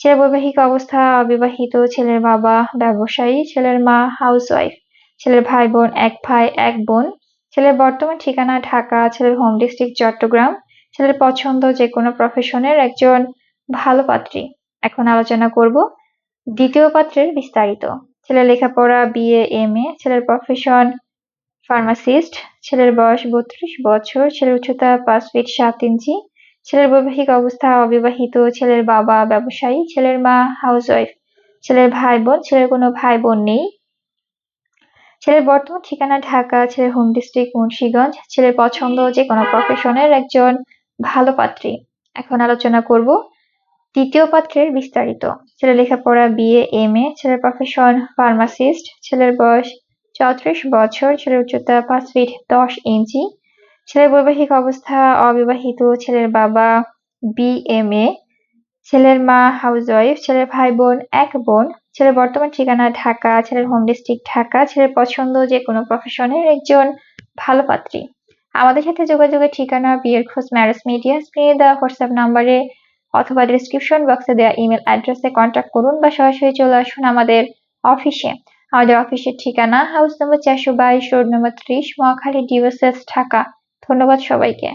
ছেলের বৈবাহিক অবস্থা, অবিবাহিত, ছেলের বাবা ব্যবসায়ী, ছেলের মা হাউসওয়াইফ ছেলের ভাই বোন এক ভাই, এক বোন, ছেলের বর্তমান ঠিকানা ঢাকা, ছেলের হোম ডিস্ট্রিক্ট চট্টগ্রাম, ছেলের পছন্দ যে কোনো প্রফেশনের একজন ভালো পাত্রী। এখন আলোচনা করব দ্বিতীয় পাত্রের বিস্তারিত। ছেলের লেখাপড়া বিএ এম এ ছেলের প্রফেশন ফার্মাসিস্ট ছেলের বয়স বত্রিশ বছর, ছেলের উচ্চতা পাঁচ ফিট সাত ইঞ্চি ছেলের বৈবাহিক অবস্থা অবিবাহিত, ছেলের বাবা ব্যবসায়ী, ছেলের মা হাউসওয়াইফ ছেলের ভাই বোন ছেলের কোনো ভাই বোন নেই। ছেলের বর্তমান ঠিকানা ঢাকা, ছেলের হোম ডিস্ট্রিক্ট মুন্সীগঞ্জ, ছেলের পছন্দ যে কোনো প্রফেশনের একজন ভালো পাত্রী। এখন আলোচনা করব তৃতীয় পাত্রের বিস্তারিত। ছেলের লেখাপড়া, বিএ, এম এ, ছেলের প্রফেশন ফার্মাসিস্ট ছেলের বয়স চৌত্রিশ বছর, ছেলের উচ্চতা পাঁচ ফিট দশ ইঞ্চি ছেলের বৈবাহিক অবস্থা অবিবাহিত, ছেলের বাবা বিএমএ ছেলের মা হাউসওয়াইফ ছেলের ভাই বোন এক বোন, ছেলের বর্তমান ঠিকানা ঢাকা, ছেলের হোম ডিস্ট্রিক্ট ঢাকা, ছেলের পছন্দ যে কোনো প্রফেশনের একজন ভালো পাত্রী। আমাদের সাথে যোগাযোগের ঠিকানা বিয়ের খোঁজ ম্যারেজ মিডিয়া স্ক্রিনে দেওয়া হোয়াটসঅ্যাপ নাম্বারে অথবা ডিসক্রিপশন বক্সে দেওয়া ইমেল অ্যাড্রেসে কন্ট্যাক্ট করুন বা সরাসরি চলে আসুন আমাদের অফিসে আমাদের অফিসের ঠিকানা হাউস নম্বর চারশো বাইশ রোড নম্বর ত্রিশ, মহাখালী ডিওসেস ঢাকা। ধন্যবাদ সবাইকে।